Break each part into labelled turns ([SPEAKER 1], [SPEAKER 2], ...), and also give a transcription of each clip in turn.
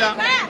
[SPEAKER 1] 来。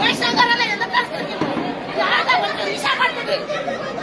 [SPEAKER 1] ವಯಸ್ಸಾಗಲ್ಲ ಎಲ್ಲ ಕಳ್ಸ್ತೀನಿ ಆಗ ಒಂದು ವಿಷಯ ಮಾಡ್ತೀನಿ